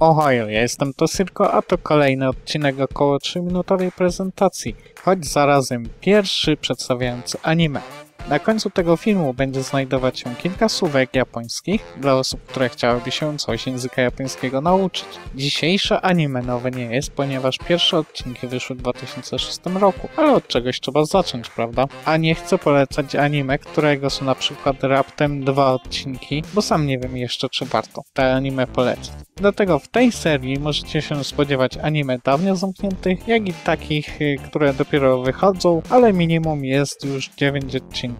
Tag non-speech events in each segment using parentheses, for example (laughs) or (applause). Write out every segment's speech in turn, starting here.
Ohio, ja jestem Tosyrko, a to kolejny odcinek około 3-minutowej prezentacji, choć zarazem pierwszy przedstawiający anime. Na końcu tego filmu będzie znajdować się kilka słówek japońskich dla osób, które chciałyby się coś języka japońskiego nauczyć. Dzisiejsze anime nowe nie jest, ponieważ pierwsze odcinki wyszły w 2006 roku, ale od czegoś trzeba zacząć, prawda? A nie chcę polecać anime, którego są na przykład raptem dwa odcinki, bo sam nie wiem jeszcze czy warto te anime polecić. Dlatego w tej serii możecie się spodziewać anime dawno zamkniętych, jak i takich, y, które dopiero wychodzą, ale minimum jest już 9 odcinków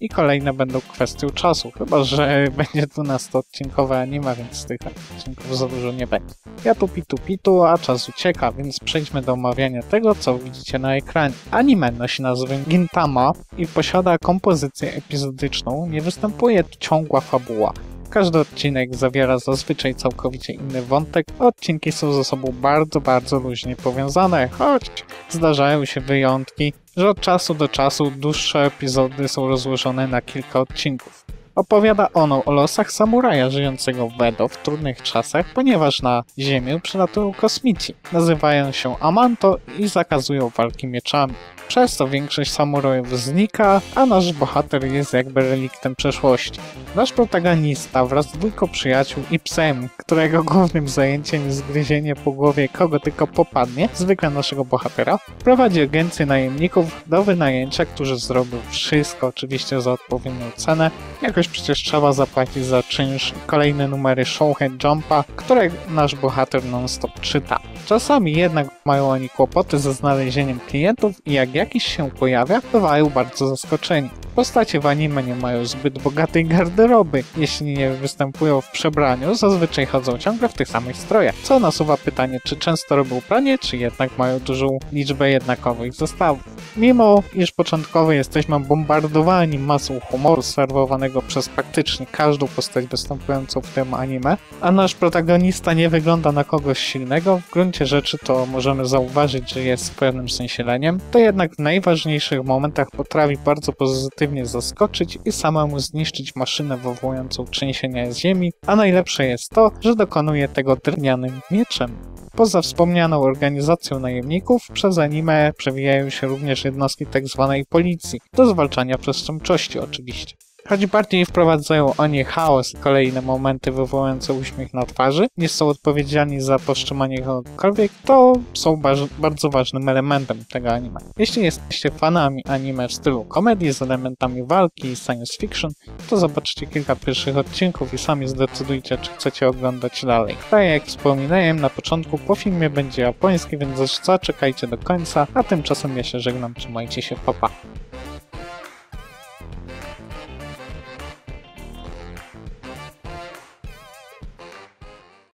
i kolejne będą kwestią czasu, chyba że (laughs) będzie 12-odcinkowe anime, więc tych odcinków za dużo nie będzie. Ja tu pitu pitu, a czas ucieka, więc przejdźmy do omawiania tego, co widzicie na ekranie. Anime nosi nazwę Gintama i posiada kompozycję epizodyczną, nie występuje ciągła fabuła. Każdy odcinek zawiera zazwyczaj całkowicie inny wątek, a odcinki są ze sobą bardzo, bardzo luźnie powiązane, choć zdarzają się wyjątki, że od czasu do czasu dłuższe epizody są rozłożone na kilka odcinków. Opowiada ono o losach samuraja żyjącego w Edo w trudnych czasach, ponieważ na Ziemię przylatują kosmici. Nazywają się Amanto i zakazują walki mieczami. Przez to większość samurajów znika, a nasz bohater jest jakby reliktem przeszłości. Nasz protagonista wraz z dwójką przyjaciół i psem, którego głównym zajęciem jest gryzienie po głowie kogo tylko popadnie, zwykle naszego bohatera, prowadzi agencję najemników do wynajęcia, którzy zrobią wszystko oczywiście za odpowiednią cenę. Jakoś przecież trzeba zapłacić za czynsz kolejne numery Showhead Jumpa, które nasz bohater non-stop czyta. Czasami jednak mają oni kłopoty ze znalezieniem klientów i jak jakiś się pojawia, bywają bardzo zaskoczeni. Postacie w anime nie mają zbyt bogatej garderoby. Jeśli nie występują w przebraniu, zazwyczaj chodzą ciągle w tych samych strojach, co nasuwa pytanie, czy często robią pranie, czy jednak mają dużą liczbę jednakowych zestawów. Mimo, iż początkowo jesteśmy bombardowani masą humoru serwowanego przez praktycznie każdą postać występującą w tym anime, a nasz protagonista nie wygląda na kogoś silnego, w gruncie rzeczy to możemy zauważyć, że jest w pewnym sensie leniem, to jednak w najważniejszych momentach potrafi bardzo pozytywnie zaskoczyć i samemu zniszczyć maszynę wywołującą trzęsienia ziemi, a najlepsze jest to, że dokonuje tego drewnianym mieczem. Poza wspomnianą organizacją najemników, przez anime przewijają się również jednostki tzw. Tak policji, do zwalczania przestępczości oczywiście. Choć bardziej wprowadzają oni chaos kolejne momenty wywołujące uśmiech na twarzy, niż są odpowiedzialni za powstrzymanie kogokolwiek, to są bardzo ważnym elementem tego anime. Jeśli jesteście fanami anime w stylu komedii z elementami walki i science fiction, to zobaczcie kilka pierwszych odcinków i sami zdecydujcie, czy chcecie oglądać dalej. Tak jak wspominałem na początku, po filmie będzie japoński, więc zaczekajcie do końca, a tymczasem ja się żegnam, trzymajcie się, papa.